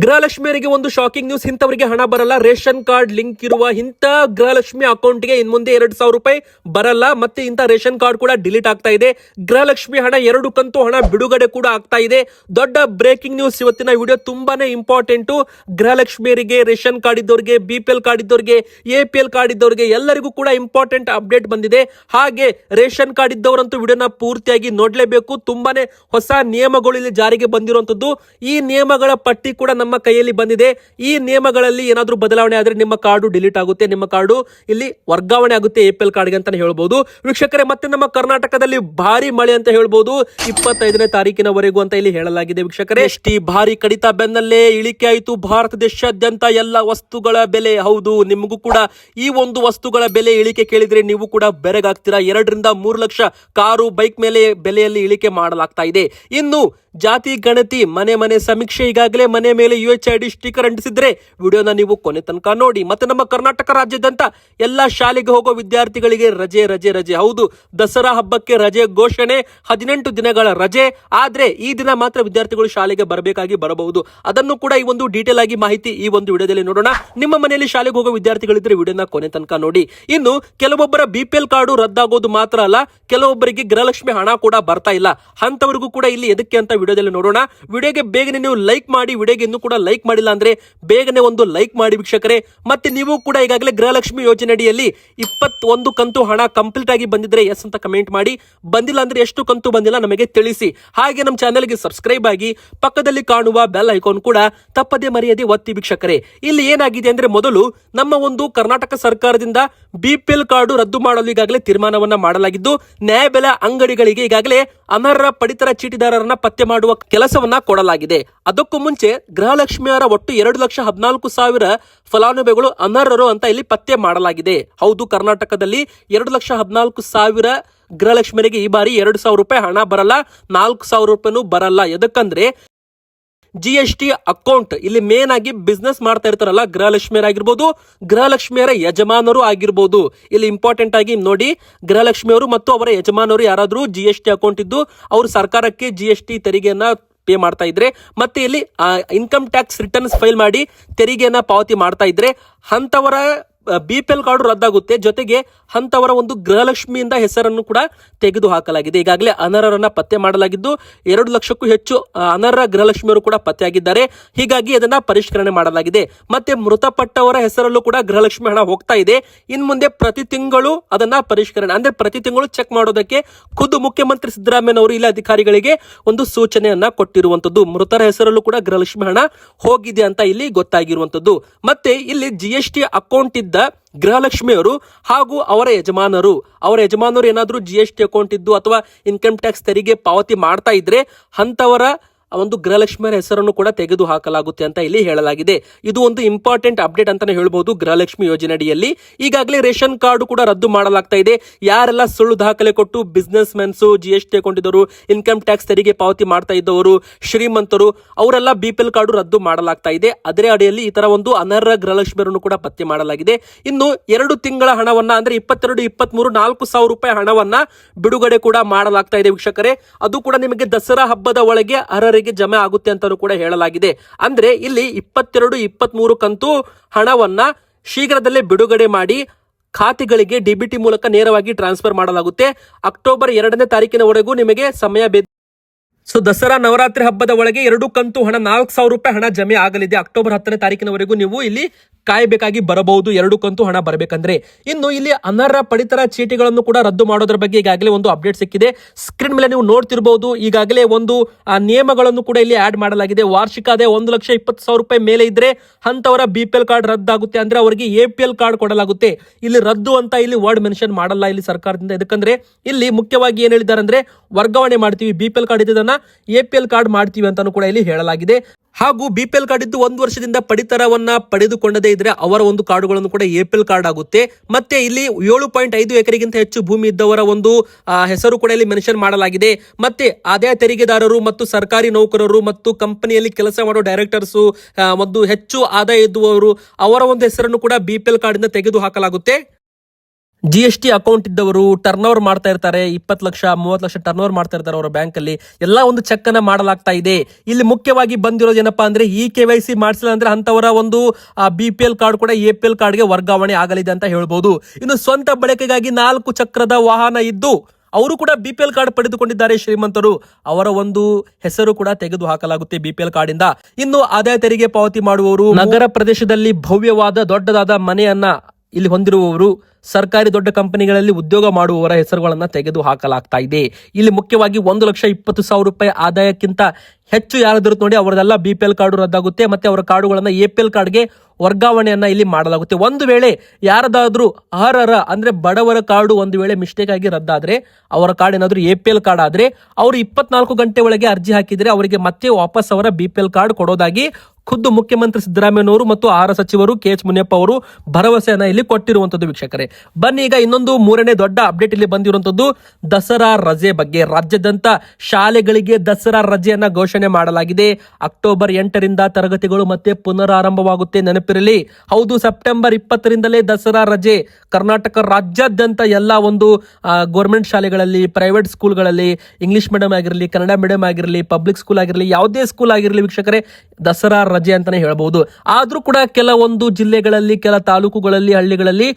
ಗೃಹಲಕ್ಷ್ಮಿಯರಿಗೆ ಒಂದು shocking news ಇಂಥವರಿಗೆ ಹಣ ಬರಲ್ಲ. ರೇಷನ್ ಕಾರ್ಡ್ ಲಿಂಕ್ ಇರುವ ಇಂಥ ಗೃಹಲಕ್ಷ್ಮಿ ಅಕೌಂಟ್ಗೆ ಇನ್ ಮುಂದೆ ಎರಡು ಸಾವಿರ ರೂಪಾಯಿ ಬರಲ್ಲ. ಮತ್ತೆ ಇಂಥ ರೇಷನ್ ಕಾರ್ಡ್ ಕೂಡ ಡಿಲೀಟ್ ಆಗ್ತಾ ಇದೆ. ಗೃಹಲಕ್ಷ್ಮಿ ಹಣ ಎರಡು ಕಂತು ಹಣ ಬಿಡುಗಡೆ ಕೂಡ ಆಗ್ತಾ ಇದೆ. ದೊಡ್ಡ ಬ್ರೇಕಿಂಗ್ ನ್ಯೂಸ್ ಇವತ್ತಿನ ವಿಡಿಯೋ ತುಂಬಾನೇ ಇಂಪಾರ್ಟೆಂಟು ಗೃಹಲಕ್ಷ್ಮಿಯರಿಗೆ, ರೇಷನ್ ಕಾರ್ಡ್ ಇದ್ದವರಿಗೆ ಬಿ ಪಿ ಎಲ್ ಕಾರ್ಡ್ ಇದ್ದವರಿಗೆ ಎ ಪಿ ಎಲ್ ಕಾರ್ಡ್ ಇದ್ದವರಿಗೆ ಎಲ್ಲರಿಗೂ ಕೂಡ ಇಂಪಾರ್ಟೆಂಟ್ ಅಪ್ಡೇಟ್ ಬಂದಿದೆ. ಹಾಗೆ ರೇಷನ್ ಕಾರ್ಡ್ ಇದ್ದವರಂತೂ ವಿಡಿಯೋನ ಪೂರ್ತಿಯಾಗಿ ನೋಡಲೇಬೇಕು. ತುಂಬಾನೇ ಹೊಸ ನಿಯಮಗಳು ಇಲ್ಲಿ ಜಾರಿಗೆ ಬಂದಿರುವಂತದ್ದು. ಈ ನಿಯಮಗಳ ಪಟ್ಟಿ ಕೂಡ ನಮ್ಮ ಕೈಯಲ್ಲಿ ಬಂದಿದೆ. ಈ ನಿಯಮಗಳಲ್ಲಿ ಏನಾದರೂ ಬದಲಾವಣೆ ಆದರೆ ನಿಮ್ಮ ಕಾರ್ಡು ಡಿಲೀಟ್ ಆಗುತ್ತೆ. ನಿಮ್ಮ ಕಾರ್ಡು ಇಲ್ಲಿ ವರ್ಗಾವಣೆ ಆಗುತ್ತೆ ಎ ಪಿ ಎಲ್ ಕಾರ್ಡ್ಗೆ ಅಂತಾನೆ ಹೇಳ್ಬೋದು. ವೀಕ್ಷಕರೇ, ಮತ್ತೆ ನಮ್ಮ ಕರ್ನಾಟಕದಲ್ಲಿ ಭಾರಿ ಮಳೆ ಅಂತ ಹೇಳ್ಬೋದು. ಇಪ್ಪತ್ತೈದನೇ ತಾರೀಕಿನವರೆಗೂ ಅಂತ ಇಲ್ಲಿ ಹೇಳಲಾಗಿದೆ ವೀಕ್ಷಕರೇ. ಎಷ್ಟಿ ಭಾರಿ ಕಡಿತ ಬೆನ್ನಲ್ಲೇ ಇಳಿಕೆ ಆಯಿತು. ಭಾರತ ದೇಶಾದ್ಯಂತ ಎಲ್ಲ ವಸ್ತುಗಳ ಬೆಲೆ ಹೌದು. ನಿಮಗೂ ಕೂಡ ಈ ಒಂದು ವಸ್ತುಗಳ ಬೆಲೆ ಇಳಿಕೆ ಕೇಳಿದ್ರೆ ನೀವು ಕೂಡ ಬೆರಗಾಗ್ತೀರಾ. ಎರಡರಿಂದ ಮೂರು ಲಕ್ಷ ಕಾರು, ಬೈಕ್ ಮೇಲೆ ಬೆಲೆಯಲ್ಲಿ ಇಳಿಕೆ ಮಾಡಲಾಗ್ತಾ ಇದೆ. ಇನ್ನು ಜಾತಿ, ಗಣತಿ, ಮನೆ ಮನೆ ಸಮೀಕ್ಷೆ ಈಗಾಗಲೇ ಮನೆ ಮೇಲೆ U H I D sticker ಅಂಟಿಸಿದ್ರೆ ವಿಡಿಯೋನ ನೀವು ಕೊನೆ ತನಕ ನೋಡಿ. ಮತ್ತೆ ನಮ್ಮ ಕರ್ನಾಟಕ ರಾಜ್ಯದಂತ ಎಲ್ಲಾ ಶಾಲೆಗೆ ಹೋಗೋ ವಿದ್ಯಾರ್ಥಿಗಳಿಗೆ ರಜೆ ರಜೆ ರಜೆ. ಹೌದು, ದಸರಾ ಹಬ್ಬಕ್ಕೆ ರಜೆ ಘೋಷಣೆ, ಹದಿನೆಂಟು ದಿನಗಳ ರಜೆ. ಆದ್ರೆ ಈ ದಿನ ಮಾತ್ರ ವಿದ್ಯಾರ್ಥಿಗಳು ಶಾಲೆಗೆ ಬರಬೇಕಾಗಿ ಬರಬಹುದು. ಅದನ್ನು ಕೂಡ ಈ ಒಂದು ಡೀಟೇಲ್ ಆಗಿ ಮಾಹಿತಿ ಈ ಒಂದು ವಿಡಿಯೋದಲ್ಲಿ ನೋಡೋಣ. ನಿಮ್ಮ ಮನೆಯಲ್ಲಿ ಶಾಲೆಗೆ ಹೋಗೋ ವಿದ್ಯಾರ್ಥಿಗಳಿದ್ರೆ ವಿಡಿಯೋನ ಕೊನೆ ತನಕ ನೋಡಿ. ಇನ್ನು ಕೆಲವೊಬ್ಬರ ಬಿಪಿಎಲ್ ಕಾರ್ಡು ರದ್ದಾಗೋದು ಮಾತ್ರ ಅಲ್ಲ, ಕೆಲವೊಬ್ಬರಿಗೆ ಗೃಹಲಕ್ಷ್ಮಿ ಹಣ ಕೂಡ ಬರ್ತಾ ಇಲ್ಲ. ಅಂತವರಿಗೂ ಕೂಡ ಇಲ್ಲಿ ಎದಕ್ಕೆ ಅಂತ ವಿಡಿಯೋದಲ್ಲಿ ನೋಡೋಣ. ವಿಡಿಯೋಗೆ ಬೇಗನೆ ನೀವು ಲೈಕ್ ಮಾಡಿ, ವಿಡಿಯೋಗೆ ಇನ್ನೂ ಕೂಡ ಲೈಕ್ ಮಾಡಿಲ್ಲ ಅಂದ್ರೆ ಬೇಗನೆ ಒಂದು ಲೈಕ್ ಮಾಡಿ ವೀಕ್ಷಕರೇ. ಮತ್ತೆ ನೀವು ಕೂಡ ಈಗಾಗಲೇ ಗೃಹಲಕ್ಷ್ಮಿ ಯೋಜನೆ ಅಡಿಯಲ್ಲಿ ಇಪ್ಪತ್ತೊಂದು ಕಂತು ಹಣ ಕಂಪ್ಲೀಟ್ ಆಗಿ ಬಂದಿದ್ರೆ ಎಸ್ ಅಂತ ಕಮೆಂಟ್ ಮಾಡಿ. ಬಂದಿಲ್ಲ ಅಂದ್ರೆ ಎಷ್ಟು ಕಂತು ಬಂದಿಲ್ಲ ನಮಗೆ ತಿಳಿಸಿ. ಹಾಗೆ ನಮ್ಮ ಚಾನೆಲ್ಗೆ ಸಬ್ಸ್ಕ್ರೈಬ್ ಆಗಿ, ಪಕ್ಕದಲ್ಲಿ ಕಾಣುವ ಬೆಲ್ ಐಕಾನ್ ಕೂಡ ತಪ್ಪದೆ ಮರ್ಯಾದೆ ಒತ್ತಿ ವೀಕ್ಷಕರೇ. ಇಲ್ಲಿ ಏನಾಗಿದೆ ಅಂದ್ರೆ ಮೊದಲು ನಮ್ಮ ಒಂದು ಕರ್ನಾಟಕ ಸರ್ಕಾರದಿಂದ ಬಿಪಿಎಲ್ ಕಾರ್ಡು ರದ್ದು ಮಾಡಲು ಈಗಾಗಲೇ ತೀರ್ಮಾನವನ್ನ ಮಾಡಲಾಗಿದ್ದು, ನ್ಯಾಯಬೆಲೆ ಅಂಗಡಿಗಳಿಗೆ ಈಗಾಗಲೇ ಅನರ್ಹ ಪಡಿತರ ಚೀಟಿದಾರರನ್ನ ಪತ್ತೆ ಮಾಡುವ ಕೆಲಸವನ್ನ ಕೊಡಲಾಗಿದೆ. ಅದಕ್ಕೂ ಮುಂಚೆ ಗೃಹಲಕ್ಷ್ಮಿಯರ ಒಟ್ಟು ಎರಡು ಲಕ್ಷ ಹದಿನಾಲ್ಕು ಸಾವಿರ ಫಲಾನುಭವಿಗಳು ಅನರ್ಹರು ಅಂತ ಇಲ್ಲಿ ಪತ್ತೆ ಮಾಡಲಾಗಿದೆ. ಹೌದು, ಕರ್ನಾಟಕದಲ್ಲಿ ಎರಡು ಲಕ್ಷ ಹದಿನಾಲ್ಕು ಸಾವಿರ ಗೃಹಲಕ್ಷ್ಮಿಯರಿಗೆ ಈ ಬಾರಿ ಎರಡು ಸಾವಿರ ರೂಪಾಯಿ ಹಣ ಬರಲ್ಲ, ನಾಲ್ಕು ಸಾವಿರ ರೂಪಾಯಿನೂ ಬರಲ್ಲ. ಎದಕ್ಕಂದ್ರೆ ಜಿ ಎಸ್ ಟಿ ಅಕೌಂಟ್ ಇಲ್ಲಿ ಮೇನ್ ಆಗಿ ಬಿಸ್ನೆಸ್ ಮಾಡ್ತಾ ಇರ್ತಾರಲ್ಲ ಗೃಹಲಕ್ಷ್ಮಿಯರಾಗಿರ್ಬೋದು ಗೃಹಲಕ್ಷ್ಮಿಯರ ಯಜಮಾನರು ಆಗಿರ್ಬೋದು. ಇಲ್ಲಿ ಇಂಪಾರ್ಟೆಂಟ್ ಆಗಿ ನೋಡಿ, ಗೃಹಲಕ್ಷ್ಮಿಯವರು ಮತ್ತು ಅವರ ಯಜಮಾನರು ಯಾರಾದರೂ ಜಿ ಎಸ್ ಟಿ ಅಕೌಂಟ್ ಇದ್ದು, ಅವರು ಸರ್ಕಾರಕ್ಕೆ ಜಿ ಎಸ್ ಟಿ ತೆರಿಗೆಯನ್ನ ಪೇ ಮಾಡ್ತಾ ಇದ್ರೆ, ಮತ್ತೆ ಇಲ್ಲಿ ಇನ್ಕಮ್ ಟ್ಯಾಕ್ಸ್ ರಿಟರ್ನ್ಸ್ ಫೈಲ್ ಮಾಡಿ ತೆರಿಗೆಯನ್ನ ಪಾವತಿ ಮಾಡ್ತಾ ಇದ್ರೆ ಅಂತವರ ಬಿ ಪಿ ಎಲ್ ಕಾರ್ಡ್ ರದ್ದಾಗುತ್ತೆ. ಜೊತೆಗೆ ಅಂತವರ ಒಂದು ಗೃಹಲಕ್ಷ್ಮಿಯಿಂದ ಹೆಸರನ್ನು ಕೂಡ ತೆಗೆದು ಹಾಕಲಾಗಿದೆ. ಈಗಾಗಲೇ ಅನರ್ಹರನ್ನ ಪತ್ತೆ ಮಾಡಲಾಗಿದ್ದು, ಎರಡು ಲಕ್ಷಕ್ಕೂ ಹೆಚ್ಚು ಅನರ್ಹ ಗೃಹಲಕ್ಷ್ಮಿಯರು ಕೂಡ ಪತ್ತೆಯಾಗಿದ್ದಾರೆ. ಹೀಗಾಗಿ ಅದನ್ನ ಪರಿಷ್ಕರಣೆ ಮಾಡಲಾಗಿದೆ. ಮತ್ತೆ ಮೃತಪಟ್ಟವರ ಹೆಸರಲ್ಲೂ ಕೂಡ ಗೃಹಲಕ್ಷ್ಮಿ ಹಣ ಹೋಗ್ತಾ ಇದೆ. ಇನ್ ಮುಂದೆ ಪ್ರತಿ ತಿಂಗಳು ಅದನ್ನ ಪರಿಷ್ಕರಣೆ, ಅಂದ್ರೆ ಪ್ರತಿ ತಿಂಗಳು ಚೆಕ್ ಮಾಡೋದಕ್ಕೆ ಖುದ್ದು ಮುಖ್ಯಮಂತ್ರಿ ಸಿದ್ದರಾಮಯ್ಯನವರು ಇಲ್ಲಿ ಅಧಿಕಾರಿಗಳಿಗೆ ಒಂದು ಸೂಚನೆಯನ್ನ ಕೊಟ್ಟಿರುವಂತದ್ದು ಮೃತರ ಹೆಸರಲ್ಲೂ ಕೂಡ ಗೃಹಲಕ್ಷ್ಮಿ ಹಣ ಹೋಗಿದೆ ಅಂತ ಇಲ್ಲಿ ಗೊತ್ತಾಗಿರುವಂತದ್ದು ಮತ್ತೆ ಇಲ್ಲಿ ಜಿ ಎಸ್ ಟಿ ಅಕೌಂಟ್ ಇದ್ದ ಗೃಹಲಕ್ಷ್ಮಿಯವರು ಹಾಗೂ ಅವರ ಯಜಮಾನರು. ಅವರ ಯಜಮಾನರು ಏನಾದರೂ ಜಿ ಎಸ್ ಟಿ ಅಕೌಂಟ್ ಇದ್ದು ಅಥವಾ ಇನ್ಕಮ್ ಟ್ಯಾಕ್ಸ್ ತೆರಿಗೆ ಪಾವತಿ ಮಾಡ್ತಾ ಇದ್ರೆ ಅಂತವರ ಆ ಒಂದು ಗೃಹಲಕ್ಷ್ಮಿಯರ ಹೆಸರನ್ನು ಕೂಡ ತೆಗೆದು ಹಾಕಲಾಗುತ್ತೆ ಅಂತ ಇಲ್ಲಿ ಹೇಳಲಾಗಿದೆ. ಇದು ಒಂದು ಇಂಪಾರ್ಟೆಂಟ್ ಅಪ್ಡೇಟ್ ಅಂತಾನೆ ಹೇಳ್ಬೋದು ಗೃಹಲಕ್ಷ್ಮಿ ಯೋಜನೆ ಅಡಿಯಲ್ಲಿ ಈಗಾಗಲೇ ರೇಷನ್ ಕಾರ್ಡ್ ಕೂಡ ರದ್ದು ಮಾಡಲಾಗ್ತಾ ಇದೆ. ಯಾರೆಲ್ಲ ಸುಳ್ಳು ದಾಖಲೆ ಕೊಟ್ಟು business mens G S T ಹಾಕೊಂಡಿದ್ದವರು income tax ತೆರಿಗೆ ಪಾವತಿ ಮಾಡ್ತಾ ಇದ್ದವರು, ಶ್ರೀಮಂತರು, ಅವರೆಲ್ಲ ಬಿ ಪಿ ಕಾರ್ಡು ರದ್ದು ಮಾಡಲಾಗ್ತಾ ಇದೆ. ಅದರ ಅಡಿಯಲ್ಲಿ ಈ ತರ ಒಂದು ಅನರ್ಹ ಗೃಹಲಕ್ಷ್ಮಿಯರನ್ನು ಕೂಡ ಪತ್ತೆ ಮಾಡಲಾಗಿದೆ. ಇನ್ನು ಎರಡು ತಿಂಗಳ ಹಣವನ್ನ ಅಂದ್ರೆ ಇಪ್ಪತ್ತೆರಡು, ಇಪ್ಪತ್ಮೂರು, ನಾಲ್ಕು ಸಾವಿರ ರೂಪಾಯಿ ಹಣವನ್ನ ಬಿಡುಗಡೆ ಕೂಡ ಮಾಡಲಾಗ್ತಾ ಇದೆ ವೀಕ್ಷಕರೇ. ಅದು ಕೂಡ ನಿಮಗೆ ದಸರಾ ಹಬ್ಬದ ಒಳಗೆ ಅರ್ಹರಿಗೆ ಜಮೆ ಆಗುತ್ತೆ ಅಂತಾನೂ ಕೂಡ ಹೇಳಲಾಗಿದೆ. ಅಂದ್ರೆ ಇಲ್ಲಿ ಇಪ್ಪತ್ತೆರಡು, ಇಪ್ಪತ್ಮೂರು ಕಂತು ಹಣವನ್ನ ಶೀಘ್ರದಲ್ಲೇ ಬಿಡುಗಡೆ ಮಾಡಿ ಖಾತೆಗಳಿಗೆ ಡಿಬಿಟಿ ಮೂಲಕ ನೇರವಾಗಿ ಟ್ರಾನ್ಸ್ಫರ್ ಮಾಡಲಾಗುತ್ತೆ. ಅಕ್ಟೋಬರ್ ಎರಡನೇ ತಾರೀಕಿನವರೆಗೂ ನಿಮಗೆ ಸಮಯ ಸೊ ದಸರಾ ನವರಾತ್ರಿ ಹಬ್ಬದ ಒಳಗೆ ಎರಡು ಕಂತು ಹಣ, ನಾಲ್ಕು ಸಾವಿರ ರೂಪಾಯಿ ಹಣ ಜಮೆ ಆಗಲಿದೆ. ಅಕ್ಟೋಬರ್ ಹತ್ತನೇ ತಾರೀಕಿನವರೆಗೂ ನೀವು ಇಲ್ಲಿ ಕಾಯಬೇಕಾಗಿ ಬರಬಹುದು. ಎರಡು ಕಂತು ಹಣ ಬರಬೇಕಂದ್ರೆ. ಇನ್ನು ಇಲ್ಲಿ ಅನರ್ಹ ಪಡಿತರ ಚೀಟಿಗಳನ್ನು ಕೂಡ ರದ್ದು ಮಾಡೋದ್ರ ಬಗ್ಗೆ ಈಗಾಗಲೇ ಒಂದು ಅಪ್ಡೇಟ್ ಸಿಕ್ಕಿದೆ. ಸ್ಕ್ರೀನ್ ಮೇಲೆ ನೀವು ನೋಡ್ತಿರಬಹುದು ಈಗಾಗಲೇ ಒಂದು ನಿಯಮಗಳನ್ನು ಕೂಡ ಇಲ್ಲಿ ಆಡ್ ಮಾಡಲಾಗಿದೆ. ವಾರ್ಷಿಕ ಅದೇ ಒಂದು ಲಕ್ಷ ಇಪ್ಪತ್ತು ಸಾವಿರ ರೂಪಾಯಿ ಮೇಲೆ ಇದ್ರೆ ಅಂತವರ ಬಿ ಪಿ ಎಲ್ ಕಾರ್ಡ್ ರದ್ದಾಗುತ್ತೆ. ಅಂದ್ರೆ ಅವರಿಗೆ ಎ ಪಿ ಎಲ್ ಕಾರ್ಡ್ ಕೊಡಲಾಗುತ್ತೆ. ಇಲ್ಲಿ ರದ್ದು ಅಂತ ಇಲ್ಲಿ ವರ್ಡ್ ಮೆನ್ಷನ್ ಮಾಡಲ್ಲ ಇಲ್ಲಿ ಸರ್ಕಾರದಿಂದ. ಯಾಕಂದ್ರೆ ಇಲ್ಲಿ ಮುಖ್ಯವಾಗಿ ಏನ್ ಹೇಳಿದ್ದಾರೆ ಅಂದ್ರೆ, ವರ್ಗಾವಣೆ ಮಾಡ್ತೀವಿ. ಬಿ ಪಿ ಎಲ್ ಕಾರ್ಡ್ ಇದ್ದದನ್ನ ಎ ಪಿ ಎಲ್ ಕಾರ್ಡ್ ಮಾಡ್ತೀವಿ ಅಂತಾನು ಕೂಡ ಇಲ್ಲಿ ಹೇಳಲಾಗಿದೆ. ಹಾಗೂ ಬಿ ಪಿ ಎಲ್ ಕಾರ್ಡ್ ಇದ್ದು ಒಂದು ವರ್ಷದಿಂದ ಪಡಿತರವನ್ನ ಪಡೆದುಕೊಂಡದೇ ಇದ್ರೆ ಅವರ ಒಂದು ಕಾರ್ಡುಗಳನ್ನು ಕೂಡ ಎ ಪಿ ಎಲ್ ಕಾರ್ಡ್ ಆಗುತ್ತೆ. ಮತ್ತೆ ಇಲ್ಲಿ ಏಳು ಪಾಯಿಂಟ್ ಐದು ಎಕರೆಗಿಂತ ಹೆಚ್ಚು ಭೂಮಿ ಇದ್ದವರ ಒಂದು ಹೆಸರು ಕೂಡ ಇಲ್ಲಿ ಮೆನ್ಷನ್ ಮಾಡಲಾಗಿದೆ. ಮತ್ತೆ ಆದಾಯ ತೆರಿಗೆದಾರರು ಮತ್ತು ಸರ್ಕಾರಿ ನೌಕರರು ಮತ್ತು ಕಂಪನಿಯಲ್ಲಿ ಕೆಲಸ ಮಾಡೋ ಡೈರೆಕ್ಟರ್ಸು ಒಂದು ಹೆಚ್ಚು ಆದಾಯ ಇದ್ದುವರು ಅವರ ಒಂದು ಹೆಸರನ್ನು ಕೂಡ ಬಿ ಪಿ ಎಲ್ ಕಾರ್ಡ್ ಇಂದ ತೆಗೆದು ಹಾಕಲಾಗುತ್ತೆ ಜಿ ಎಸ್ ಟಿ ಅಕೌಂಟ್ ಇದ್ದವರು ಟರ್ನ್ ಓವರ್ ಮಾಡ್ತಾ ಇರ್ತಾರೆ, ಇಪ್ಪತ್ತು ಲಕ್ಷ, ಮೂವತ್ತು ಲಕ್ಷ ಟರ್ನ್ ಓವರ್ ಮಾಡ್ತಾ ಇರ್ತಾರೆ ಅವರ ಬ್ಯಾಂಕ್ ಅಲ್ಲಿ. ಎಲ್ಲ ಒಂದು ಚೆಕ್ ಅನ್ನ ಮಾಡಲಾಗ್ತಾ ಇದೆ. ಇಲ್ಲಿ ಮುಖ್ಯವಾಗಿ ಬಂದಿರೋದು ಏನಪ್ಪಾ ಅಂದ್ರೆ ಇ ಕೆ ವೈ ಸಿ ಮಾಡಿಸಿಲ್ಲ ಅಂದ್ರೆ ಅಂತವರ ಒಂದು ಬಿ ಪಿ ಎಲ್ ಕಾರ್ಡ್ ಕೂಡ ಎ ಪಿ ಎಲ್ ಕಾರ್ಡ್ಗೆ ವರ್ಗಾವಣೆ ಆಗಲಿದೆ ಅಂತ ಹೇಳ್ಬೋದು. ಇನ್ನು ಸ್ವಂತ ಬಳಕೆಗಾಗಿ ನಾಲ್ಕು ಚಕ್ರದ ವಾಹನ ಇದ್ದು, ಅವರು ಕೂಡ ಬಿ ಪಿ ಎಲ್ ಕಾರ್ಡ್ ಪಡೆದುಕೊಂಡಿದ್ದಾರೆ ಶ್ರೀಮಂತರು. ಅವರ ಒಂದು ಹೆಸರು ಕೂಡ ತೆಗೆದು ಹಾಕಲಾಗುತ್ತೆ ಬಿ ಪಿ ಎಲ್ ಕಾರ್ಡ್ ಇಂದ. ಇನ್ನು ಆದಾಯ ತೆರಿಗೆ ಪಾವತಿ ಮಾಡುವವರು, ನಗರ ಪ್ರದೇಶದಲ್ಲಿ ಭವ್ಯವಾದ, ದೊಡ್ಡದಾದ ಮನೆಯನ್ನ ಇಲ್ಲಿ ಹೊಂದಿರುವವರು ಸರ್ಕಾರಿ ದೊಡ್ಡ ಕಂಪನಿಗಳಲ್ಲಿ ಉದ್ಯೋಗ ಮಾಡುವವರ ಹೆಸರುಗಳನ್ನು ತೆಗೆದು ಹಾಕಲಾಗ್ತಾ ಇದೆ. ಇಲ್ಲಿ ಮುಖ್ಯವಾಗಿ ಒಂದು ಲಕ್ಷ ಇಪ್ಪತ್ತು ಸಾವಿರ ರೂಪಾಯಿ ಆದಾಯಕ್ಕಿಂತ ಹೆಚ್ಚು ಯಾರಾದರೂ ನೋಡಿ, ಅವರದೆಲ್ಲ ಬಿ ಪಿ ಎಲ್ ಕಾರ್ಡು ರದ್ದಾಗುತ್ತೆ. ಮತ್ತೆ ಅವರ ಕಾರ್ಡುಗಳನ್ನು ಎ ಪಿ ಎಲ್ ಕಾರ್ಡ್ಗೆ ವರ್ಗಾವಣೆಯನ್ನ ಇಲ್ಲಿ ಮಾಡಲಾಗುತ್ತೆ. ಒಂದು ವೇಳೆ ಯಾರದಾದ್ರೂ ಅರ್ಹರ, ಅಂದ್ರೆ ಬಡವರ ಕಾರ್ಡು ಒಂದು ವೇಳೆ ಮಿಸ್ಟೇಕ್ ಆಗಿ ರದ್ದಾದ್ರೆ, ಅವರ ಕಾರ್ಡ್ ಏನಾದರೂ ಎ ಪಿ ಎಲ್ ಕಾರ್ಡ್ ಆದ್ರೆ, ಅವರು ಇಪ್ಪತ್ನಾಲ್ಕು ಗಂಟೆ ಒಳಗೆ ಅರ್ಜಿ ಹಾಕಿದ್ರೆ ಅವರಿಗೆ ಮತ್ತೆ ವಾಪಸ್ ಅವರ ಬಿ ಪಿ ಎಲ್ ಕಾರ್ಡ್ ಕೊಡೋದಾಗಿ ಖುದ್ದು ಮುಖ್ಯಮಂತ್ರಿ ಸಿದ್ದರಾಮಯ್ಯನವರು ಮತ್ತು ಆಹಾರ ಸಚಿವರು ಕೆ ಎಚ್ ಮುನಿಯಪ್ಪ ಅವರು ಭರವಸೆಯನ್ನ ಇಲ್ಲಿ ಕೊಟ್ಟಿರುವಂತದ್ದು ವೀಕ್ಷಕರೇ. ಬನ್ನಿ, ಈಗ ಇನ್ನೊಂದು ಮೂರನೇ ದೊಡ್ಡ ಅಪ್ಡೇಟ್ ಇಲ್ಲಿ ಬಂದಿರುವಂತದ್ದು ದಸರಾ ರಜೆ ಬಗ್ಗೆ. ರಾಜ್ಯದಂತ ಶಾಲೆಗಳಿಗೆ ದಸರಾ ರಜೆಯನ್ನ ಘೋಷಣೆ ಮಾಡಲಾಗಿದೆ. ಅಕ್ಟೋಬರ್ ಎಂಟರಿಂದ ತರಗತಿಗಳು ಮತ್ತೆ ಪುನರಾರಂಭವಾಗುತ್ತೆ. ನೆನಪಿರಲಿ ಹೌದು, ಸೆಪ್ಟೆಂಬರ್ ಇಪ್ಪತ್ತರಿಂದಲೇ ದಸರಾ ರಜೆ. ಕರ್ನಾಟಕ ರಾಜ್ಯಾದ್ಯಂತ ಎಲ್ಲ ಒಂದು ಗೌರ್ಮೆಂಟ್ ಶಾಲೆಗಳಲ್ಲಿ ಪ್ರೈವೇಟ್ ಸ್ಕೂಲ್ಗಳಲ್ಲಿ ಇಂಗ್ಲಿಷ್ ಮೀಡಿಯಂ ಆಗಿರಲಿ, ಕನ್ನಡ ಮೀಡಿಯಂ ಆಗಿರಲಿ ಪಬ್ಲಿಕ್ ಸ್ಕೂಲ್ ಆಗಿರಲಿ, ಯಾವುದೇ ಸ್ಕೂಲ್ ಆಗಿರಲಿ ವೀಕ್ಷಕರೇ, ದಸರಾ ರಜೆ ಅಂತಾನೆ ಹೇಳ್ಬೋದು. ಆದರೂ ಕೂಡ ಕೆಲವೊಂದು ಜಿಲ್ಲೆಗಳಲ್ಲಿ, ಕೆಲ ತಾಲೂಕುಗಳಲ್ಲಿ, ಹಳ್ಳಿಗಳಲ್ಲಿ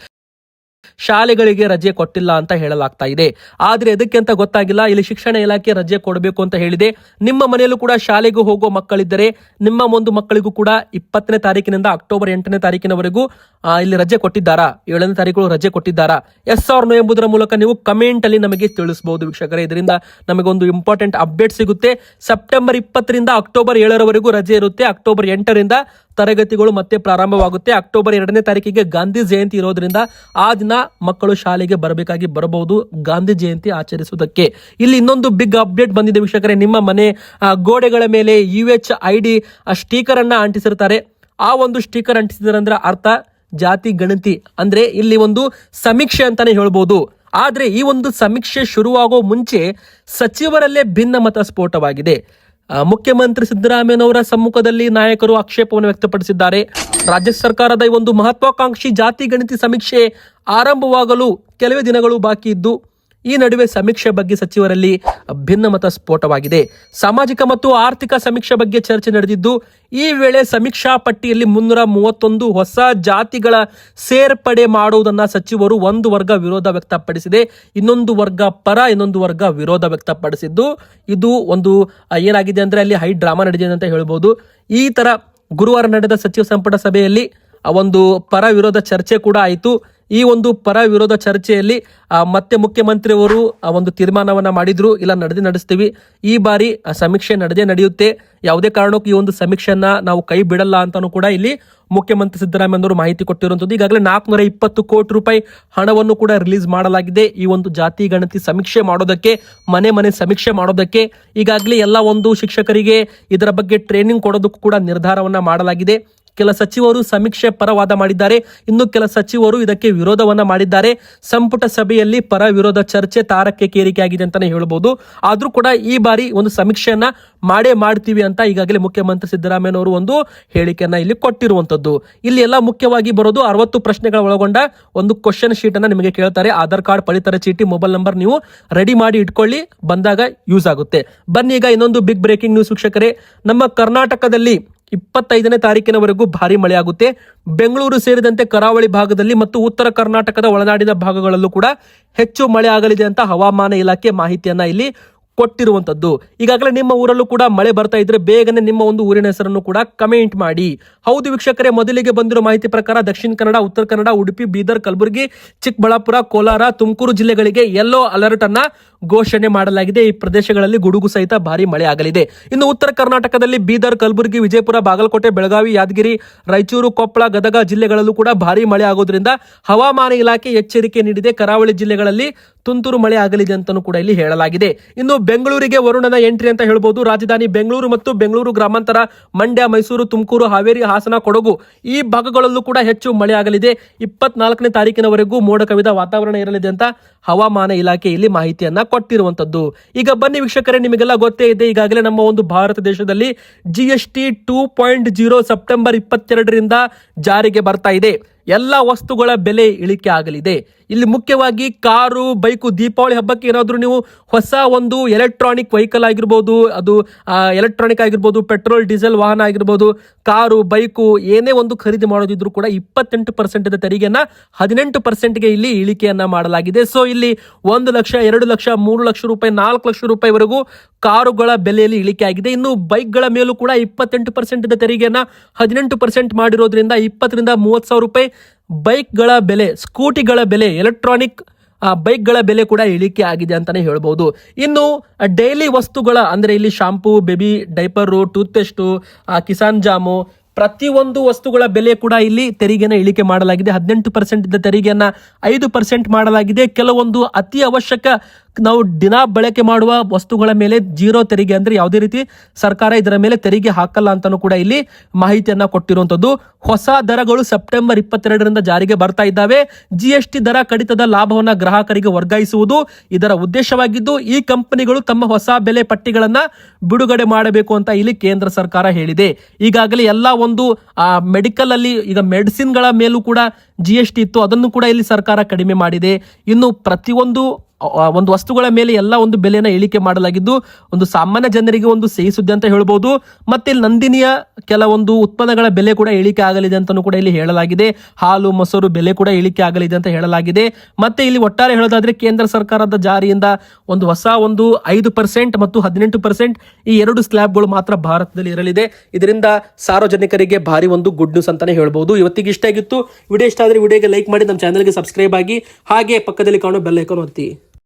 ಶಾಲೆಗಳಿಗೆ ರಜೆ ಕೊಟ್ಟಿಲ್ಲ ಅಂತ ಹೇಳಲಾಗ್ತಾ ಇದೆ. ಆದ್ರೆ ಅದಕ್ಕೆ ಅಂತ ಗೊತ್ತಾಗಿಲ್ಲ. ಇಲ್ಲಿ ಶಿಕ್ಷಣ ಇಲಾಖೆ ರಜೆ ಕೊಡಬೇಕು ಅಂತ ಹೇಳಿದೆ. ನಿಮ್ಮ ಮನೆಯಲ್ಲೂ ಕೂಡ ಶಾಲೆಗೆ ಹೋಗೋ ಮಕ್ಕಳಿದ್ದರೆ ನಿಮ್ಮ ಒಂದು ಮಕ್ಕಳಿಗೂ ಕೂಡ ಇಪ್ಪತ್ತನೇ ತಾರೀಕಿನಿಂದ ಅಕ್ಟೋಬರ್ ಎಂಟನೇ ತಾರೀಕಿನವರೆಗೂ ಇಲ್ಲಿ ರಜೆ ಕೊಟ್ಟಿದ್ದಾರಾ? ಏಳನೇ ತಾರೀಕು ರಜೆ ಕೊಟ್ಟಿದ್ದಾರಾ? ಎಸ್ ಆರ್ ನೋ ಎಂಬುದರ ಮೂಲಕ ನೀವು ಕಮೆಂಟ್ ಅಲ್ಲಿ ನಮಗೆ ತಿಳಿಸಬಹುದು ವೀಕ್ಷಕರೇ. ಇದರಿಂದ ನಮಗೆ ಒಂದು ಇಂಪಾರ್ಟೆಂಟ್ ಅಪ್ಡೇಟ್ ಸಿಗುತ್ತೆ. ಸೆಪ್ಟೆಂಬರ್ ಇಪ್ಪತ್ತರಿಂದ ಅಕ್ಟೋಬರ್ ಏಳರವರೆಗೂ ರಜೆ ಇರುತ್ತೆ. ಅಕ್ಟೋಬರ್ ಎಂಟರಿಂದ ತರಗತಿಗಳು ಮತ್ತೆ ಪ್ರಾರಂಭವಾಗುತ್ತೆ. ಅಕ್ಟೋಬರ್ ಎರಡನೇ ತಾರೀಕಿಗೆ ಗಾಂಧಿ ಜಯಂತಿ ಇರೋದ್ರಿಂದ ಆ ದಿನ ಮಕ್ಕಳು ಶಾಲೆಗೆ ಬರಬೇಕಾಗಿ ಬರಬಹುದು. ಗಾಂಧಿ ಜಯಂತಿ ಆಚರಿಸುವುದಕ್ಕೆ. ಇಲ್ಲಿ ಇನ್ನೊಂದು ಬಿಗ್ ಅಪ್ಡೇಟ್ ಬಂದಿದೆ ವೀಕ್ಷಕರೇ. ನಿಮ್ಮ ಮನೆ ಗೋಡೆಗಳ ಮೇಲೆ U H I D sticker ಅನ್ನ ಅಂಟಿಸಿರ್ತಾರೆ. ಆ ಒಂದು ಸ್ಟೀಕರ್ ಅಂಟಿಸಿದ್ರೆ ಅರ್ಥ, ಜಾತಿ, ಗಣತಿ. ಅಂದ್ರೆ ಇಲ್ಲಿ ಒಂದು ಸಮೀಕ್ಷೆ ಅಂತಾನೆ ಹೇಳ್ಬೋದು. ಆದ್ರೆ ಈ ಒಂದು ಸಮೀಕ್ಷೆ ಶುರುವಾಗೋ ಮುಂಚೆ ಸಚಿವರಲ್ಲೇ ಭಿನ್ನ ಮತ ಸ್ಫೋಟವಾಗಿದೆ. ಮುಖ್ಯಮಂತ್ರಿ ಸಿದ್ದರಾಮಯ್ಯನವರ ಸಮ್ಮುಖದಲ್ಲಿ ನಾಯಕರು ಆಕ್ಷೇಪವನ್ನು ವ್ಯಕ್ತಪಡಿಸಿದ್ದಾರೆ. ರಾಜ್ಯ ಸರ್ಕಾರದ ಈ ಒಂದು ಮಹತ್ವಾಕಾಂಕ್ಷಿ ಜಾತಿ ಗಣತಿ ಸಮೀಕ್ಷೆ ಆರಂಭವಾಗಲು ಕೆಲವೇ ದಿನಗಳು ಬಾಕಿ ಇದ್ದು ಈ ನಡುವೆ ಸಮೀಕ್ಷೆ ಬಗ್ಗೆ ಸಚಿವರಲ್ಲಿ ಭಿನ್ನಮತ ಸ್ಫೋಟವಾಗಿದೆ. ಸಾಮಾಜಿಕ ಮತ್ತು ಆರ್ಥಿಕ ಸಮೀಕ್ಷೆ ಬಗ್ಗೆ ಚರ್ಚೆ ನಡೆದಿದ್ದು, ಈ ವೇಳೆ ಸಮೀಕ್ಷಾ ಪಟ್ಟಿಯಲ್ಲಿ ಮುನ್ನೂರ ಮೂವತ್ತೊಂದು ಹೊಸ ಜಾತಿಗಳ ಸೇರ್ಪಡೆ ಮಾಡುವುದನ್ನ ಸಚಿವರು ಒಂದು ವರ್ಗ ವಿರೋಧ ವ್ಯಕ್ತಪಡಿಸಿದೆ. ಇನ್ನೊಂದು ವರ್ಗ ಪರ, ಇನ್ನೊಂದು ವರ್ಗ ವಿರೋಧ ವ್ಯಕ್ತಪಡಿಸಿದ್ದು. ಇದು ಒಂದು, ಏನಾಗಿದೆ ಅಂದ್ರೆ ಅಲ್ಲಿ ಹೈ ಡ್ರಾಮಾ ನಡೆದಿದೆ ಅಂತ ಹೇಳ್ಬೋದು. ಈ ತರ ಗುರುವಾರ ನಡೆದ ಸಚಿವ ಸಂಪುಟ ಸಭೆಯಲ್ಲಿ ಒಂದು ಪರ ವಿರೋಧ ಚರ್ಚೆ ಕೂಡ ಆಯಿತು. ಈ ಒಂದು ಪರ ವಿರೋಧ ಚರ್ಚೆಯಲ್ಲಿ ಮತ್ತೆ ಮುಖ್ಯಮಂತ್ರಿಯವರು, ಆ, ಒಂದು ತೀರ್ಮಾನವನ್ನ ಮಾಡಿದ್ರು. ಇಲ್ಲ, ನಡೆದೇ ನಡೆಸ್ತೀವಿ. ಈ ಬಾರಿ ಸಮೀಕ್ಷೆ ನಡೆದೇ ನಡೆಯುತ್ತೆ. ಯಾವುದೇ ಕಾರಣಕ್ಕೂ ಈ ಒಂದು ಸಮೀಕ್ಷೆಯನ್ನ ನಾವು ಕೈ ಬಿಡಲ್ಲ ಅಂತಾನು ಕೂಡ ಇಲ್ಲಿ ಮುಖ್ಯಮಂತ್ರಿ ಸಿದ್ದರಾಮಯ್ಯನವರು ಮಾಹಿತಿ ಕೊಟ್ಟಿರುವಂತದ್ದು ಈಗಾಗಲೇ ನಾಲ್ಕುನೂರ ಇಪ್ಪತ್ತು ಕೋಟಿ ರೂಪಾಯಿ ಹಣವನ್ನು ಕೂಡ ರಿಲೀಸ್ ಮಾಡಲಾಗಿದೆ. ಈ ಒಂದು ಜಾತಿ ಗಣತಿ ಸಮೀಕ್ಷೆ ಮಾಡೋದಕ್ಕೆ, ಮನೆ ಮನೆ ಸಮೀಕ್ಷೆ ಮಾಡೋದಕ್ಕೆ, ಈಗಾಗಲೇ ಎಲ್ಲ ಒಂದು ಶಿಕ್ಷಕರಿಗೆ ಇದರ ಬಗ್ಗೆ ಟ್ರೈನಿಂಗ್ ಕೊಡೋದಕ್ಕೂ ಕೂಡ ನಿರ್ಧಾರವನ್ನ ಮಾಡಲಾಗಿದೆ. ಕೆಲ ಸಚಿವರು ಸಮೀಕ್ಷೆ ಪರವಾದ ಮಾಡಿದ್ದಾರೆ. ಇನ್ನು ಕೆಲ ಸಚಿವರು ಇದಕ್ಕೆ ವಿರೋಧವನ್ನ ಮಾಡಿದ್ದಾರೆ. ಸಂಪುಟ ಸಭೆಯಲ್ಲಿ ಪರ ವಿರೋಧ ಚರ್ಚೆ ತಾರಕ್ಕೆ ಕೇರಿಕೆ ಆಗಿದೆ ಅಂತಾನೆ ಹೇಳ್ಬೋದು. ಆದ್ರೂ ಕೂಡ ಈ ಬಾರಿ ಒಂದು ಸಮೀಕ್ಷೆಯನ್ನ ಮಾಡೇ ಮಾಡ್ತೀವಿ ಅಂತ ಈಗಾಗಲೇ ಮುಖ್ಯಮಂತ್ರಿ ಸಿದ್ದರಾಮಯ್ಯನವರು ಒಂದು ಹೇಳಿಕೆಯನ್ನ ಇಲ್ಲಿ ಕೊಟ್ಟಿರುವಂತದ್ದು. ಇಲ್ಲಿ ಎಲ್ಲ ಮುಖ್ಯವಾಗಿ ಬರೋದು ಅರವತ್ತು ಪ್ರಶ್ನೆಗಳ ಒಳಗೊಂಡ ಒಂದು ಕ್ವಶನ್ ಶೀಟ್ ಅನ್ನ ನಿಮಗೆ ಕೇಳ್ತಾರೆ. ಆಧಾರ್ ಕಾರ್ಡ್, ಪಡಿತರ ಚೀಟಿ ಮೊಬೈಲ್ ನಂಬರ್ ನೀವು ರೆಡಿ ಮಾಡಿ ಇಟ್ಕೊಳ್ಳಿ. ಬಂದಾಗ ಯೂಸ್ ಆಗುತ್ತೆ. ಬನ್ನಿ ಈಗ ಇನ್ನೊಂದು ಬಿಗ್ ಬ್ರೇಕಿಂಗ್ ನ್ಯೂಸ್ ವೀಕ್ಷಕರೇ. ನಮ್ಮ ಕರ್ನಾಟಕದಲ್ಲಿ ಇಪ್ಪತ್ತೈದನೇ ತಾರೀಕಿನವರೆಗೂ ಭಾರಿ ಮಳೆಯಾಗುತ್ತೆ. ಬೆಂಗಳೂರು ಸೇರಿದಂತೆ ಕರಾವಳಿ ಭಾಗದಲ್ಲಿ ಮತ್ತು ಉತ್ತರ ಕರ್ನಾಟಕದ ಒಳನಾಡಿನ ಭಾಗಗಳಲ್ಲೂ ಕೂಡ ಹೆಚ್ಚು ಮಳೆ ಆಗಲಿದೆ ಅಂತ ಹವಾಮಾನ ಇಲಾಖೆ ಮಾಹಿತಿಯನ್ನ ಇಲ್ಲಿ ಕೊಟ್ಟಿರುವಂತದ್ದು. ಈಗಾಗಲೇ ನಿಮ್ಮ ಊರಲ್ಲೂ ಕೂಡ ಮಳೆ ಬರ್ತಾ ಇದ್ರೆ ಬೇಗನೆ ನಿಮ್ಮ ಒಂದು ಊರಿನ ಹೆಸರನ್ನು ಕೂಡ ಕಮೆಂಟ್ ಮಾಡಿ. ಹೌದು ವೀಕ್ಷಕರೇ, ಮೊದಲಿಗೆ ಬಂದಿರೋ ಮಾಹಿತಿ ಪ್ರಕಾರ ದಕ್ಷಿಣ ಕನ್ನಡ, ಉತ್ತರ ಕನ್ನಡ, ಉಡುಪಿ, ಬೀದರ್, ಕಲಬುರಗಿ, ಚಿಕ್ಕಬಳ್ಳಾಪುರ, ಕೋಲಾರ, ತುಮಕೂರು ಜಿಲ್ಲೆಗಳಿಗೆ ಯೆಲ್ಲೋ ಅಲರ್ಟ್ ಅನ್ನ ಘೋಷಣೆ ಮಾಡಲಾಗಿದೆ. ಈ ಪ್ರದೇಶಗಳಲ್ಲಿ ಗುಡುಗು ಸಹಿತ ಭಾರಿ ಮಳೆ ಆಗಲಿದೆ ಇನ್ನು ಉತ್ತರ ಕರ್ನಾಟಕದಲ್ಲಿ ಬೀದರ್, ಕಲಬುರಗಿ, ವಿಜಯಪುರ, ಬಾಗಲಕೋಟೆ, ಬೆಳಗಾವಿ, ಯಾದಗಿರಿ, ರಾಯಚೂರು, ಕೊಪ್ಪಳ, ಗದಗ ಜಿಲ್ಲೆಗಳಲ್ಲೂ ಕೂಡ ಭಾರಿ ಮಳೆ ಆಗೋದ್ರಿಂದ ಹವಾಮಾನ ಇಲಾಖೆ ಎಚ್ಚರಿಕೆ ನೀಡಿದೆ. ಕರಾವಳಿ ಜಿಲ್ಲೆಗಳಲ್ಲಿ ತುಂತುರು ಮಳೆ ಆಗಲಿದೆ ಅಂತಲೂ ಕೂಡ ಇಲ್ಲಿ ಹೇಳಲಾಗಿದೆ. ಇನ್ನು ಬೆಂಗಳೂರಿಗೆ ವರುಣನ ಎಂಟ್ರಿ ಅಂತ ಹೇಳಬಹುದು ರಾಜಧಾನಿ ಬೆಂಗಳೂರು ಮತ್ತು ಬೆಂಗಳೂರು ಗ್ರಾಮಾಂತರ, ಮಂಡ್ಯ, ಮೈಸೂರು, ತುಮಕೂರು, ಹಾವೇರಿ, ಹಾಸನ, ಕೊಡಗು ಈ ಭಾಗಗಳಲ್ಲೂ ಕೂಡ ಹೆಚ್ಚು ಮಳೆ ಆಗಲಿದೆ ಇಪ್ಪತ್ನಾಲ್ಕನೇ ತಾರೀಕಿನವರೆಗೂ ಮೋಡ ಕವಿದ ವಾತಾವರಣ ಇರಲಿದೆ ಅಂತ ಹವಾಮಾನ ಇಲಾಖೆ ಇಲ್ಲಿ ಮಾಹಿತಿಯನ್ನ ಕೊಟ್ಟಿರುವಂತದ್ದು ಈಗ ಬನ್ನಿ ವೀಕ್ಷಕರೇ, ನಿಮಗೆಲ್ಲ ಗೊತ್ತೇ ಇದೆ, ಈಗಾಗಲೇ ನಮ್ಮ ಒಂದು ಭಾರತ ದೇಶದಲ್ಲಿ G S T two point zero September ಇಪ್ಪತ್ತೆರಡರಿಂದ ಜಾರಿಗೆ ಬರ್ತಾ ಇದೆ. ಎಲ್ಲ ವಸ್ತುಗಳ ಬೆಲೆ ಇಳಿಕೆ ಆಗಲಿದೆ. ಇಲ್ಲಿ ಮುಖ್ಯವಾಗಿ ಕಾರು, ಬೈಕು, ದೀಪಾವಳಿ ಹಬ್ಬಕ್ಕೆ ಏನಾದರೂ ನೀವು ಹೊಸ ಒಂದು ಎಲೆಕ್ಟ್ರಾನಿಕ್ ವೆಹಿಕಲ್ ಆಗಿರ್ಬೋದು, ಅದು ಎಲೆಕ್ಟ್ರಾನಿಕ್ ಆಗಿರ್ಬೋದು, ಪೆಟ್ರೋಲ್, ಡೀಸೆಲ್ ವಾಹನ ಆಗಿರ್ಬೋದು, ಕಾರು, ಬೈಕು, ಏನೇ ಒಂದು ಖರೀದಿ ಮಾಡೋದಿದ್ರು ಕೂಡ ಇಪ್ಪತ್ತೆಂಟು ಪರ್ಸೆಂಟ್ ತೆರಿಗೆಯನ್ನ ಹದಿನೆಂಟು ಪರ್ಸೆಂಟ್ಗೆ ಇಲ್ಲಿ ಇಳಿಕೆಯನ್ನ ಮಾಡಲಾಗಿದೆ. ಸೊ ಇಲ್ಲಿ ಒಂದು ಲಕ್ಷ, ಎರಡು ಲಕ್ಷ, ಮೂರು ಲಕ್ಷ ರೂಪಾಯಿ, ನಾಲ್ಕು ಲಕ್ಷ ರೂಪಾಯಿವರೆಗೂ ಕಾರುಗಳ ಬೆಲೆಯಲ್ಲಿ ಇಳಿಕೆ ಆಗಿದೆ. ಇನ್ನು ಬೈಕ್ಗಳ ಮೇಲೂ ಕೂಡ ಇಪ್ಪತ್ತೆಂಟು ಪರ್ಸೆಂಟ್ ತೆರಿಗೆಯನ್ನ ಹದಿನೆಂಟು ಪರ್ಸೆಂಟ್ ಮಾಡಿರೋದ್ರಿಂದ ಇಪ್ಪತ್ತರಿಂದ ಮೂವತ್ತು ಸಾವಿರ ರೂಪಾಯಿ ಬೈಕ್ಗಳ ಬೆಲೆ, ಸ್ಕೂಟಿಗಳ ಬೆಲೆ, ಎಲೆಕ್ಟ್ರಾನಿಕ್ ಬೈಕ್ಗಳ ಬೆಲೆ ಕೂಡ ಇಳಿಕೆ ಆಗಿದೆ ಅಂತಾನೆ ಹೇಳ್ಬೋದು. ಇನ್ನು ಡೈಲಿ ವಸ್ತುಗಳ, ಅಂದರೆ ಇಲ್ಲಿ shampoo, baby, diaper, toothpaste Kissan jam, ಪ್ರತಿಯೊಂದು ವಸ್ತುಗಳ ಬೆಲೆ ಕೂಡ ಇಲ್ಲಿ ತೆರಿಗೆನ ಇಳಿಕೆ ಮಾಡಲಾಗಿದೆ. ಹದಿನೆಂಟು ಪರ್ಸೆಂಟ್ ಇದ್ದ ತೆರಿಗೆಯನ್ನ ಐದು ಪರ್ಸೆಂಟ್ ಮಾಡಲಾಗಿದೆ. ಕೆಲವೊಂದು ಅತಿ ಅವಶ್ಯಕ ನಾವು ದಿನ ಬಳಕೆ ಮಾಡುವ ವಸ್ತುಗಳ ಮೇಲೆ ಜೀರೋ ತೆರಿಗೆ ಅಂದ್ರೆ ಯಾವುದೇ ರೀತಿ ಸರ್ಕಾರ ಇದರ ಮೇಲೆ ತೆರಿಗೆ ಹಾಕಲ್ಲ ಅಂತಲೂ ಕೂಡ ಇಲ್ಲಿ ಮಾಹಿತಿಯನ್ನು ಕೊಟ್ಟಿರುವಂತದ್ದು. ಹೊಸ ದರಗಳು ಸೆಪ್ಟೆಂಬರ್ ಇಪ್ಪತ್ತೆರಡರಿಂದ ಜಾರಿಗೆ ಬರ್ತಾ ಇದ್ದಾವೆ. ಜಿ ಎಸ್ ಟಿ ದರ ಕಡಿತದ ಲಾಭವನ್ನು ಗ್ರಾಹಕರಿಗೆ ವರ್ಗಾಯಿಸುವುದು ಇದರ ಉದ್ದೇಶವಾಗಿದ್ದು, ಈ ಕಂಪನಿಗಳು ತಮ್ಮ ಹೊಸ ಬೆಲೆ ಪಟ್ಟಿಗಳನ್ನು ಬಿಡುಗಡೆ ಮಾಡಬೇಕು ಅಂತ ಇಲ್ಲಿ ಕೇಂದ್ರ ಸರ್ಕಾರ ಹೇಳಿದೆ. ಈಗಾಗಲೇ ಎಲ್ಲ ಒಂದು ಮೆಡಿಕಲ್ ಅಲ್ಲಿ ಈಗ ಮೆಡಿಸಿನ್ಗಳ ಮೇಲೂ ಕೂಡ ಜಿ ಎಸ್ ಟಿ ಇತ್ತು, ಅದನ್ನು ಕೂಡ ಇಲ್ಲಿ ಸರ್ಕಾರ ಕಡಿಮೆ ಮಾಡಿದೆ. ಇನ್ನು ಪ್ರತಿಯೊಂದು ಒಂದು ವಸ್ತುಗಳ ಮೇಲೆ ಎಲ್ಲ ಒಂದು ಬೆಲೆನ ಇಳಿಕೆ ಮಾಡಲಾಗಿದ್ದು, ಒಂದು ಸಾಮಾನ್ಯ ಜನರಿಗೆ ಒಂದು ಸಿಹಿ ಸುದ್ದಿ ಅಂತ ಹೇಳ್ಬೋದು. ಮತ್ತೆ ಇಲ್ಲಿ ನಂದಿನಿಯ ಕೆಲವೊಂದು ಉತ್ಪನ್ನಗಳ ಬೆಲೆ ಕೂಡ ಇಳಿಕೆ ಆಗಲಿದೆ ಅಂತಲೂ ಕೂಡ ಇಲ್ಲಿ ಹೇಳಲಾಗಿದೆ. ಹಾಲು, ಮೊಸರು ಬೆಲೆ ಕೂಡ ಇಳಿಕೆ ಆಗಲಿದೆ ಅಂತ ಹೇಳಲಾಗಿದೆ. ಮತ್ತೆ ಇಲ್ಲಿ ಒಟ್ಟಾರೆ ಹೇಳೋದಾದ್ರೆ, ಕೇಂದ್ರ ಸರ್ಕಾರದ ಜಾರಿಯಿಂದ ಒಂದು ಹೊಸ ಒಂದು ಐದು ಪರ್ಸೆಂಟ್ ಮತ್ತು ಹದಿನೆಂಟು ಪರ್ಸೆಂಟ್ ಈ ಎರಡು ಸ್ಲ್ಯಾಬ್ಗಳು ಮಾತ್ರ ಭಾರತದಲ್ಲಿ ಇರಲಿದೆ. ಇದರಿಂದ ಸಾರ್ವಜನಿಕರಿಗೆ ಭಾರಿ ಒಂದು ಗುಡ್ ನ್ಯೂಸ್ ಅಂತಾನೆ ಹೇಳ್ಬೋದು. ಇವತ್ತಿಗೆ ಇಷ್ಟ ಆಗಿತ್ತು. ವಿಡಿಯೋ ಆದ್ರೆ ವಿಡಿಯೋಗೆ ಲೈಕ್ ಮಾಡಿ ನಮ್ಮ ಚಾನಲ್ಗೆ ಸಬ್ಸ್ಕ್ರೈಬ್ ಆಗಿ ಹಾಗೆ ಪಕ್ಕದಲ್ಲಿ ಕಾಣೋ ಬೆಲ್ ಐಕಾನ್ ಒತ್ತಿ.